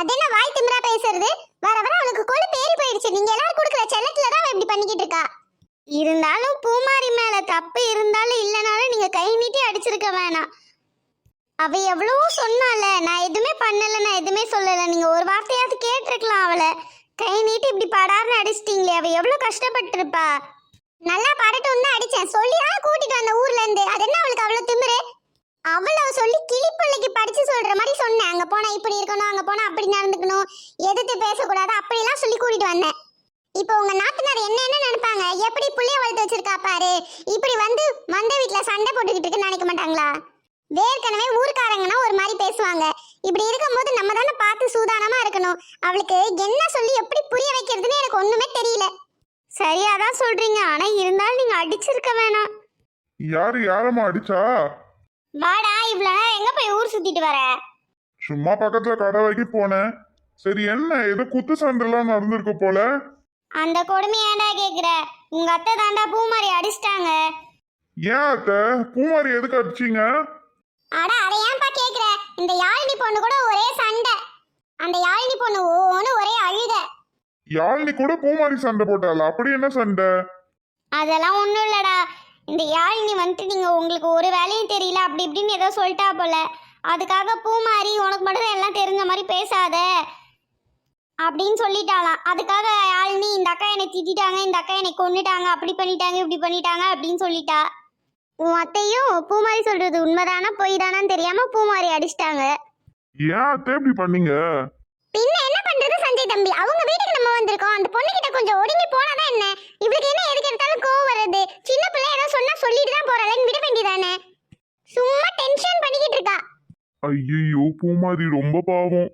அது என்ன வாய் திமிரா பேசுறது? வர வர அவளுக்கு கொழுப்பு ஏறி போயிடுச்சு. நீங்க எல்லாரும் கொடுக்குற செல்லத்துல தான் அவ இப்படி பண்ணிக்கிட்டு இருக்கா. இருந்தாலும் பூமாரி மேல தப்பு இருந்தாலும் இல்லைனாலும் நீங்க கை நீட்டி அடிச்சிருக்க வேணாம். அவ எவ்வளவோ சொன்னால நான் எதுவுமே பண்ணல நான் எதுவுமே சொல்லல. நீங்க ஒரு வார்த்தையாவது கேட்டிருக்கலாம் அவளை. கை நீட்டி இப்படி படார்னு அடிச்சிட்டீங்களே அவ எவ்வளவு கஷ்டப்பட்டிருப்பா. நல்லா படட்டும் தான் அடிச்சேன். சொல்லியா கூட்டிட்டு வந்த ஊர்ல இருந்து. அது என்ன அவளுக்கு அவ்வளவு அவ்வளவு சொல்லி கிளிப்பிள்ளைக்கு படிச்சு சொல்ற மாதிரி சொன்னேன். அங்க போனா இப்படி இருக்கணும் அங்க போனா அப்படி நடந்துக்கணும். எதிர்த்து பேசக்கூடாது அப்படிலாம் சொல்லி கூட்டிட்டு வந்தேன். இப்போ உங்க நாத்தனார் என்ன என்ன நினைப்பாங்க? எப்படி புள்ளைய வளர்த்து வச்சிருக்கா பாரு. இப்படி வந்து வந்த வீட்ல சண்டை போட்டுக்கிட்டு இருக்குன்னு நினைக்க மாட்டாங்களா? வேர்க்கனவே ஊர்க்காரங்கன்னா ஒரு மாதிரி பேசுவாங்க. இப்படி இருக்கும்போது நம்ம தானே பார்த்து சூதானமா இருக்கணும். அவளுக்கு என்ன சொல்லி எப்படி புரிய வைக்கிறதுன்னு எனக்கு ஒண்ணுமே தெரியல. சரியாதான் சொல்றீங்க. ஆனா இருந்தாலும் நீங்க அடிச்சிருக்க வேணாம். யாரு யாரம்மா அடிச்சா? வாடா இவ்வளவு நேரம் எங்க போய் ஊர் சுத்திட்டு வர? சும்மா பக்கத்துல கடை வரைக்கும் போனேன். சரி என்ன? ஏதோ குத்து சண்டைலாம் நடந்திருக்கு போல. அந்த கொடுமை ஏன்டா கேக்குற? உங்க அத்தை தாண்டா பூமாரி அடிச்சிட்டாங்க. ஏன் அத்தை? பூமாரி எதுக்கு அடிச்சீங்க? அட அட ஏன்பா கேக்குற? இந்த யாழினி பொண்ணு கூட ஒரே சண்டை. அந்த யாழினி பொண்ணு ஓன்னு ஒரே அழுக. யாழினி கூட பூமாரி சண்டை போட்டாளா? அப்படி என்ன சண்டை? அதெல்லாம் ஒன்றும் இல்லடா. இந்த யாழினி வந்துட்டு நீங்கள் உங்களுக்கு ஒரு வேலையும் தெரியல அப்படி இப்படின்னு ஏதோ சொல்லிட்டா போல. அதுக்காக பூமாரி உனக்கு மட்டும் எல்லாம் தெரிஞ்ச மாதிரி பேசாத. அப்படின்னு சொல்லிட்டாளாம். அதுக்காக யாழினி இந்த அக்கா என்னை திட்டிட்டாங்க இந்த அக்கா என்னை கொன்னுட்டாங்க அப்படி பண்ணிட்டாங்க இப்படி பண்ணிட்டாங்க அப்படின்னு சொல்லிட்டா. உன் அத்தையும் பூமாரி சொல்றது உண்மைதானா பொய் தானான்னு தெரியாம பூமாரி அடிச்சிட்டாங்க. ஏன் அத்தை இப்படி பண்ணீங்க? பின்ன என்ன பண்றது சஞ்சய் தம்பி? அவங்க வீட்டுக்கு நம்ம வந்திருக்கோம் அந்த பொண்ணு கிட்ட கொஞ்சம் ஒடுங்கி போனாதான் என்ன இவளுக்கு என்ன எதுக்கு எடுத்தாலும் கோவம் வருது சின்ன பிள்ளை ஏதோ சொன்னா சொல்லிட்டு தான் போறாளேன்னு விட வேண்டியதானே சும்மா டென்ஷன் பண்ணிக்கிட்டு இருக்கா ஐயையோ பூமாரி ரொம்ப பாவம்.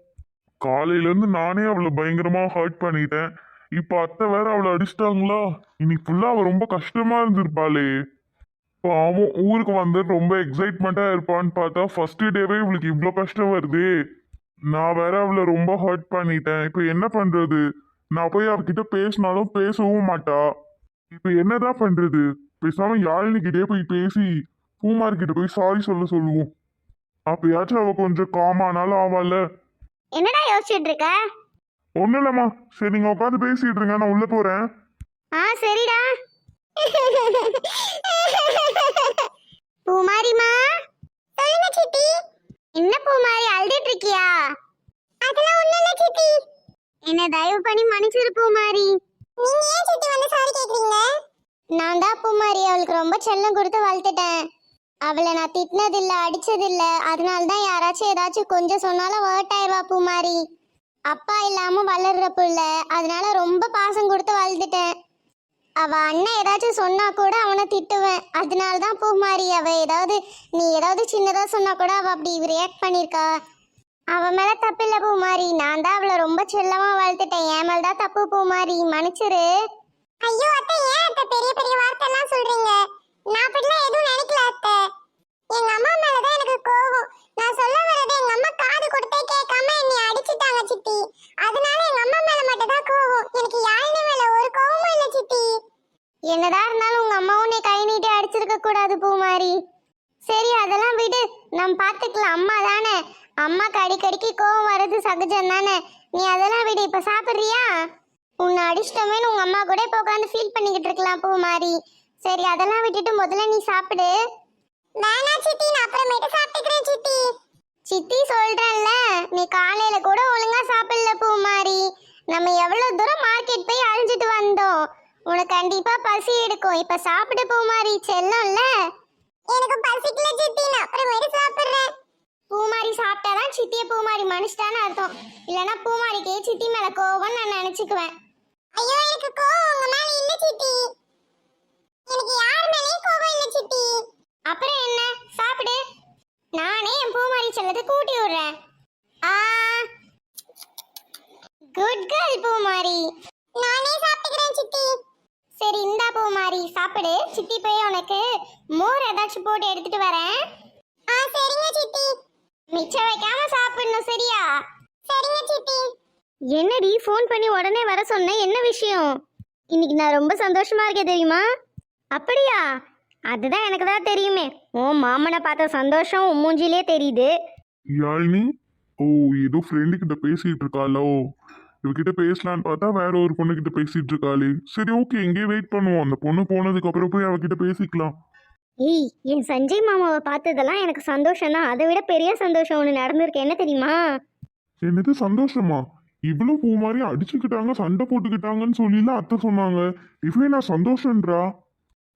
காலையிலேருந்து நானே அவளை பயங்கரமாக ஹர்ட் பண்ணிட்டேன். இப்போ அத்தை வேற அவளை அடிச்சிட்டாங்களா? இன்னைக்கு ஃபுல்லாக அவள் ரொம்ப கஷ்டமாக இருந்திருப்பாளே. பாவம் ஊருக்கு வந்து ரொம்ப எக்ஸைட்மெண்ட்டாக இருப்பான்னு பார்த்தா ஃபர்ஸ்ட் டேவே இவளுக்கு இவ்வளோ கஷ்டம் வருதே. நான் வேற அவளை ரொம்ப ஹர்ட் பண்ணிட்டேன். இப்போ என்ன பண்ணுறது நான் போய் அவகிட்ட பேசினாலும் பேசவும் மாட்டா. இப்போ என்னதான் பண்ணுறது பேசாமல் யாழினிக்கிட்டே போய் பேசி பூமார்கிட்ட போய் சாரி சொல்ல சொல்லுவோம். அப்பயாச்சும் அவ கொஞ்சம் காமானாலும் ஆவால என்னடா யோசிச்சுட்டு இருக்க? ஒண்ணும் இல்லம்மா. சரி நீங்க உட்காந்து பேசிட்டு இருங்க நான் உள்ள போறேன். ஆ சரிடா. பூமாரிமா சொல்லுங்க சித்தி. என்ன பூமாரி அழுதுட்டு இருக்கியா? அதெல்லாம் ஒண்ணும் இல்ல சித்தி. என்ன தயவு பண்ணி மன்னிச்சிரு பூமாரி. நீங்க ஏன் சித்தி வந்து சாரி கேக்குறீங்க? நான் தான் பூமாரி அவளுக்கு ரொம்ப செல்லம் கொடுத்து வளர்த்துட்டேன். அவளை நான் திட்டினதில்ல அடிச்சதில்ல. அதனால தான் யாராச்சும் ஏதாச்சும் கொஞ்சம் சொன்னாலும் வேர்ட் ஆயிடுவா பூமாரி. அப்பா இல்லாம வளர்ற புள்ள. அதனால ரொம்ப பாசம் கொடுத்து வளர்த்துட்டேன் அவ அண்ணன் ஏதாச்சும் சொன்னா கூட அவனை திட்டுவேன். அதனால தான் பூமாரி அவ ஏதாவது நீ ஏதாவது சின்னதா சொன்னா கூட அவ அப்படி ரியாக்ட் பண்ணிருக்கா அவ மேல தப்பு இல்ல பூமாரி. நான் தான் அவளை ரொம்ப செல்லமா வளர்த்துட்டேன். என் மேல தான் தப்பு பூமாரி. மன்னிச்சிரு. ஐயோ அத்தை ஏன் அத்தை பெரிய பெரிய வார்த்தை எல்லாம் சொல்றீங்க? நான் அப்படிலாம் எதுவும் நினைக்கல அத்தை. எங்க அம்மா மேல தான் எனக்கு கோவம். நான் சொல்ல வரது எங்க அம்மா காது கொடுத்தே கேட்காம என்னை அடிச்சிட்டாங்க சித்தி. அதனால எங்க அம்மா மேல மட்டும் தான் கோவம். எனக்கு யாழினி மேல ஒரு கோவமும் இல்ல சித்தி. என்னதான் இருந்தாலும் உங்க அம்மா உன்னை கை நீட்டி அடிச்சிருக்க கூடாது பூமாரி. சரி அதெல்லாம் விடு. நம்ம பாத்துக்கலாம். அம்மா தானே. அம்மாக்கு அடிக்கடிக்கு கோவம் வர்றது சகஜம் தானே. நீ அதெல்லாம் விடு. இப்ப சாப்பிடுறியா? உன்னை அடிச்சிட்டோமேனு உங்க அம்மா கூட இப்ப உட்காந்து ஃபீல் பண்ணிக்கிட்டு இருக்கலாம் பூமாரி. சரி அதெல்லாம் விட்டுட்டு முதல்ல நீ சாப்பிடு. வேணா சித்தி நான் அப்புறமேட்டு சாப்பிட்டுக்கிறேன் சித்தி. சித்தி சொல்றேன்ல நீ காலையில கூட ஒழுங்கா சாப்பிடல பூமாரி. நம்ம எவ்வளவு தூரம் மார்க்கெட் போய் அழிஞ்சிட்டு வந்தோம். உனக்கு கண்டிப்பா பசி எடுக்கும். இப்ப சாப்பிடு பூமாரி செல்லம்ல. எனக்கு பசிக்கல சித்தி நான் அப்புறமேட்டு சாப்பிடுறேன். பூமாரி சாப்பிட்டாதான் சித்திய பூமாரி மனுஷட்டான்னு அர்த்தம். இல்லனா பூமாரிக்கு சித்தி மேல கோவம் நான் நினைச்சுக்குவேன் ஐயோ எனக்கு கோவம் உங்க மேல இல்ல சித்தி எனக்கு யார் மேலயும் கோவம் இல்ல சித்தி அப்புறம் என்ன சாப்பிடு நானே என் பூமாரி கூட்டி விடுறேன் ஆ. குட் கேர்ள் பூமாரி. நானே சாப்பிட்டுக்கிறேன் சித்தி. சரி இந்தா பூமாரி சாப்பிடு. சித்தி போய் உனக்கு மோர் ஏதாச்சும் போட்டு எடுத்துட்டு வரேன். ஆ சரிங்க சித்தி. மிச்சம் வைக்காம சாப்பிடணும் சரியா? சரிங்க சித்தி. என்னடி ஃபோன் பண்ணி உடனே வர சொன்ன? என்ன விஷயம்? இன்னைக்கு நான் ரொம்ப சந்தோஷமா இருக்கேன் தெரியுமா? அப்படியா? அதுதான் எனக்கு தான் தெரியுமே. உன் மாமனை பார்த்த சந்தோஷம் உன் மூஞ்சிலே தெரியுது. யாழினி? ஓ ஏதோ ஃப்ரெண்டு கிட்ட பேசிட்டு இருக்காளோ? இவகிட்ட பேசலான்னு பார்த்தா வேற ஒரு பொண்ணு கிட்ட பேசிட்டு இருக்காளே. சரி ஓகே இங்கேயே வெயிட் பண்ணுவோம். அந்த பொண்ணு போனதுக்கு அப்புறம் போய் அவகிட்ட பேசிக்கலாம். ஏய் என் சஞ்சய் மாமாவை பார்த்ததெல்லாம் எனக்கு சந்தோஷம் தான் அதை விட பெரிய சந்தோஷம் ஒன்று நடந்திருக்கு. என்ன தெரியுமா? என்னது சந்தோஷமா? இவ்வளவு பூ மாதிரி அடிச்சுக்கிட்டாங்க சண்டை போட்டுக்கிட்டாங்கன்னு சொல்லிலாம் அத்தை சொன்னாங்க. இவளே நான் சந்தோஷன்றா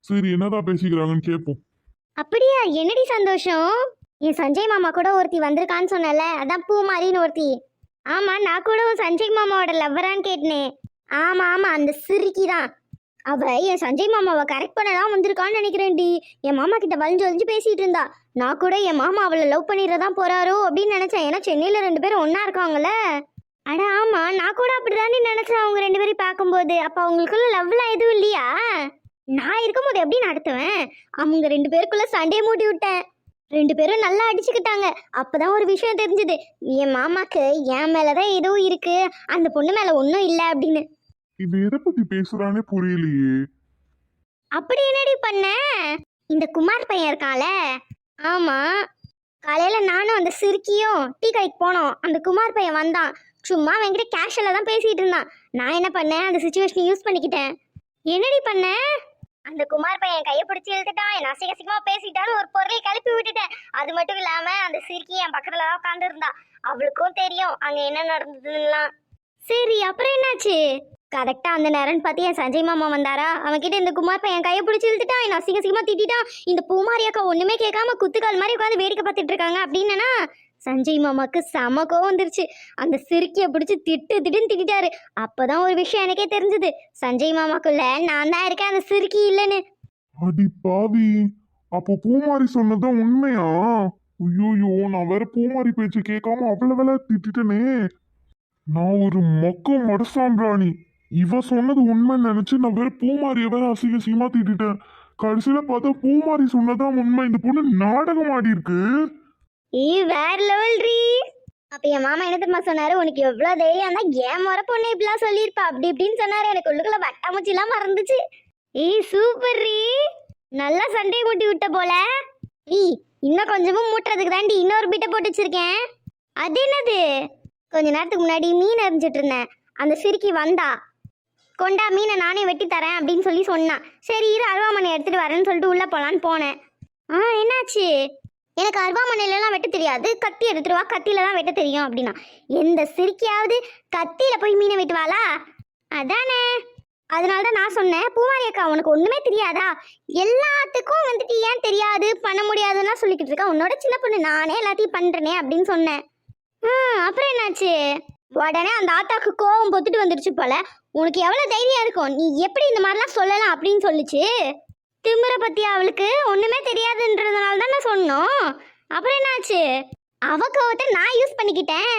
சரி என்னதான் பேசிக்கிறாங்கன்னு கேட்போம். அப்படியா? என்னடி சந்தோஷம்? என் சஞ்சய் மாமா கூட ஒருத்தி வந்திருக்கான்னு சொன்னல அதான் பூ மாதிரின்னு ஒருத்தி. ஆமா நான் கூட உன் சஞ்சய் மாமாவோட லவ்வரான்னு கேட்டேனே. ஆமா ஆமா அந்த சிறுக்கி தான். அவ என் சஞ்சய் மாமாவை கரெக்ட் பண்ணதான் வந்திருக்கான்னு நினைக்கிறேன்டி என் மாமா கிட்ட வலிஞ்சு வலிஞ்சு பேசிட்டு இருந்தா. நான் கூட என் மாமா அவளை லவ் பண்ணிடுறதான் போறாரோ அப்படின்னு நினைச்சேன். ஏன்னா சென்னையில ரெண்டு பேரும் ஒன்றா இருக்காங்கல்ல. அட ஆமா நான் கூட அப்படிதானே நினைச்சேன் அவங்க ரெண்டு பேரையும் பார்க்கும்போது. அப்ப அவங்களுக்குள்ள லவ்லாம் எதுவும் இல்லையா? நான் இருக்கும்போது எப்படி நடத்துவேன் அவங்க ரெண்டு பேருக்குள்ள சண்டையை மூட்டி விட்டேன். ரெண்டு பேரும் நல்லா அடிச்சுக்கிட்டாங்க. அப்பதான் ஒரு விஷயம் தெரிஞ்சது. என் மாமாக்கு என் மேலதான் ஏதோ இருக்கு. அந்த பொண்ணு மேல ஒன்றும் இல்லை அப்படின்னு. இது எதை பத்தி பேசுறானே புரியலையே. அப்படி என்னடி பண்ண? இந்த குமார் பையன் இருக்கான்ல. ஆமா. காலையில நானும் அந்த சிறுக்கியும் டீ கடைக்கு போனோம். அந்த குமார் பையன் வந்தான். சும்மா அவன்கிட்ட கேஷுவலாக தான் பேசிட்டு இருந்தான். நான் என்ன பண்ணேன்? அந்த சுச்சுவேஷனை யூஸ் பண்ணிக்கிட்டேன். என்னடி பண்ண? அந்த குமார் பையன் கையை பிடிச்சி இழுத்துட்டான். என்ன அசிங்க அசிங்கமா பேசிட்டான்னு ஒரு பொருளை கிளப்பி விட்டுட்டேன். அது மட்டும் இல்லாம அந்த சிறுக்கி என் பக்கத்துல தான் உட்காந்து அவளுக்கும் தெரியும் அங்க என்ன நடந்ததுலாம் சரி அப்புறம் என்னாச்சு? கரெக்டா அந்த நேரம்னு பார்த்து என் சஞ்சய் மாமா வந்தாரா? அவன்கிட்ட இந்த குமார் பையன் கையை பிடிச்சி இழுத்துட்டான். என்ன அசிங்க அசிங்கமா திட்டிட்டான். இந்த பூமாரி அக்கா ஒண்ணுமே கேட்காம குத்துக்கால் மாதிரி உட்காந்து வேடிக்கை பார்த்துட்டு இருக்காங்க. அப்படின்னா சஞ்சய் மாமாவுக்கு செம கோவம் வந்துருச்சு. அந்த சிறுக்கியை பிடிச்சி திட்டு திட்டுன்னு திட்டாரு அப்பதான் ஒரு விஷயம் எனக்கே தெரிஞ்சது. சஞ்சய் மாமாக்குள்ள நான் தான் இருக்கேன் அந்த சிறுக்கி இல்லைன்னு. அடி பாவி. அப்போ பூமாரி சொன்னதும் உண்மையா? ஐயோயோ நான் வேற பூமாரி பேச்சு கேட்காம அவ்வளவு வேலை திட்டிட்டனே. நான் ஒரு மொக்க மடசாம்பிராணி இவ சொன்னது உண்மைன்னு நினைச்சு நான் வேற பூமாரியை வேற அசிங்க அசிங்கமா திட்டிட்டேன். கடைசியில பார்த்தா பூமாரி சொன்னதான் உண்மை. இந்த பொண்ணு நாடகம் ஆடி இருக்கு ஏய் வேற லெவல் ரீ. அப்ப என் மாமா என்ன தெரியுமா சொன்னாரு? உனக்கு எவ்வளவு தைரியம் தான் ஏன் முறை பொண்ணு இப்படிலாம் சொல்லியிருப்பா. அப்படி இப்படின்னு சொன்னாரு. எனக்கு உள்ளுக்குள்ள வட்டாமச்சிலாம் மறந்துச்சு ஏய் சூப்பர் ரீ. நல்லா சண்டையை மூட்டி விட்ட போல. ஏய் இன்னும் கொஞ்சமும் மூட்டுறதுக்கு தாண்டி இன்னொரு பிட்டை போட்டு வச்சிருக்கேன். அது என்னது? கொஞ்ச நேரத்துக்கு முன்னாடி மீன் எரிஞ்சிட்டு இருந்தேன். அந்த சிறுக்கி வந்தா. கொண்டா மீனை நானே வெட்டி தரேன் அப்படின்னு சொல்லி சொன்னான் சரி இரு அருவாமனை எடுத்துட்டு வரேன்னு சொல்லிட்டு உள்ள போலான்னு போனேன். ஆ என்னாச்சு? எனக்கு அருவாமனையிலலாம் வெட்ட தெரியாது. கத்தி எடுத்துருவா கத்தியில தான் வெட்ட தெரியும் அப்படின்னா. எந்த சிரிக்கியாவது கத்தியில போய் மீனை வெட்டுவாளா அதானே. அதனால தான் நான் சொன்னேன் பூமாரி அக்கா உனக்கு ஒன்றுமே தெரியாதா? எல்லாத்துக்கும் வந்துட்டு ஏன் தெரியாது? பண்ண முடியாதுன்னா சொல்லிக்கிட்டு இருக்கா. உன்னோட சின்ன பொண்ணு நானே எல்லாத்தையும் பண்ணுறேனே அப்படின்னு சொன்னேன். அப்புறம் என்னாச்சு? உடனே அந்த ஆத்தாக்கு கோவம் பொத்துட்டு வந்துருச்சு போல. உனக்கு எவ்வளோ தைரியம் இருக்கும்? நீ எப்படி இந்த மாதிரிலாம் சொல்லலாம் அப்படின்னு சொல்லுச்சு? திமிர பத்தி அவளுக்கு ஒண்ணுமே தெரியாதுன்றதுனால தான் நான் சொன்னோம். அப்புறம் என்னாச்சு? அவ கோவத்தை நான் யூஸ் பண்ணிக்கிட்டேன்.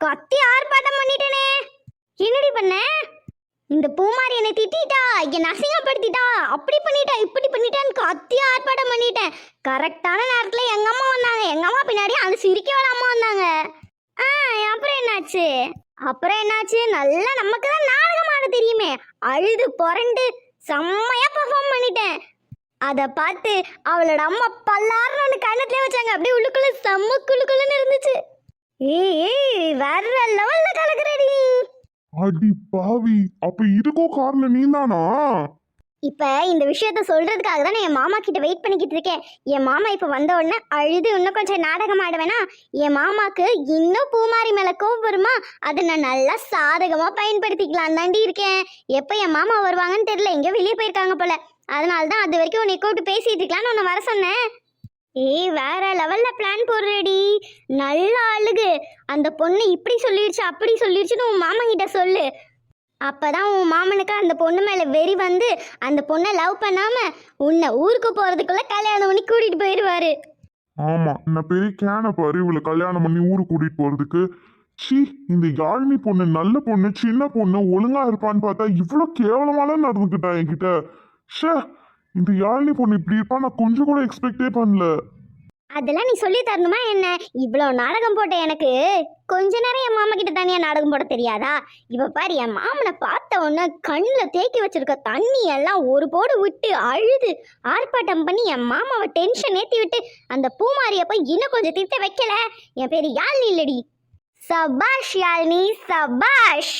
கத்தி ஆர்ப்பாட்டம் பண்ணிட்டேனே. என்னடி பண்ண? இந்த பூமாரி என்னை திட்டிட்டா என்னை அசிங்கப்படுத்திட்டா? அப்படி பண்ணிட்டா இப்படி பண்ணிட்டான்னு கத்தி ஆர்ப்பாட்டம் பண்ணிட்டேன். கரெக்டான நேரத்தில் எங்க அம்மா வந்தாங்க. எங்க அம்மா பின்னாடி அந்த சிரிக்கையோட அம்மா வந்தாங்க. ஆ அப்புறம் என்னாச்சு? அப்புறம் என்னாச்சு? நல்லா நமக்கு தான் நாடகம் ஆட தெரியுமே. அழுது புரண்டு செம்மையா பர்ஃபார்ம் பண்ணிட்டேன். அதை பார்த்து அவளோட அம்மா பல்லாருன்னு ஒன்று கண்ணத்துல வச்சாங்க. அப்படியே உள்ளுக்குள்ள செம்ம குளுக்குள்ளுன்னு இருந்துச்சு. ஏய் வேற லெவல்ல கலக்குறடி. அடி பாவி. அப்ப இதுக்கும் காரணம் நீதானா இப்ப இந்த விஷயத்த சொல்றதுக்காக தான் என் மாமா கிட்ட வெயிட் பண்ணிக்கிட்டு இருக்கேன். என் மாமா இப்ப வந்த உடனே அழுது இன்னும் கொஞ்சம் நாடகம் ஆடுவேனா? என் மாமாக்கு இன்னும் பூமாரி மேல கோவம் வருமா? அதை நான் நல்லா சாதகமா பயன்படுத்திக்கலாம் தாண்டி இருக்கேன். எப்ப என் மாமா வருவாங்கன்னு தெரியல. எங்கேயோ வெளியே போயிருக்காங்க போல. அதனால தான் அது வரைக்கும் உன்னை கூப்பிட்டு பேசிட்டு இருக்கலாம்னு உன்னை வர சொன்னேன். ஏய் வேற லெவல்ல பிளான் போடுறடி. நல்ல அழுகு. அந்த பொண்ணு இப்படி சொல்லிடுச்சு அப்படி சொல்லிடுச்சுன்னு உன் மாமன் கிட்ட சொல்லு. அப்பதான் உன் மாமனுக்கு அந்த பொண்ணு மேல வெறி வந்து அந்த பொண்ணை லவ் பண்ணாம உன்னை ஊருக்கு போறதுக்குள்ள கல்யாணம் பண்ணி கூட்டிட்டு போயிடுவாரு ஆமா நான் பெரிய கேன பாரு இவளை கல்யாணம் பண்ணி ஊருக்கு கூட்டிட்டு போறதுக்கு. ச்சீ இந்த யாழ்னி பொண்ணு நல்ல பொண்ணு சின்ன பொண்ணு ஒழுங்கா இருப்பான்னு பார்த்தா இவ்வளவு கேவலமாலாம் நடந்துக்கிட்டா என்கிட்ட. ஷே இந்த யாழினி பொண்ணு இப்படி இருப்பா நான் கொஞ்சம் கூட எக்ஸ்பெக்டே பண்ணல. அதெல்லாம் நீ சொல்லி தரணுமா என்ன? இவ்வளோ நாடகம் போட்ட எனக்கு கொஞ்ச நேரம் என் மாமா கிட்ட தானே நாடகம் போட தெரியாதா? இவ பாரு என் மாமனை பார்த்த உடனே கண்ணில் தேக்கி வச்சிருக்க தண்ணி எல்லாம் ஒரு போடு விட்டு அழுது ஆர்ப்பாட்டம் பண்ணி என் மாமாவை டென்ஷன் ஏற்றி விட்டு அந்த பூமாரியை போய் இன்னும் கொஞ்சம் திட்ட வைக்கல. என் பேரு யாழ்னி இல்லடி. சபாஷ் யாழ்னி சபாஷ்!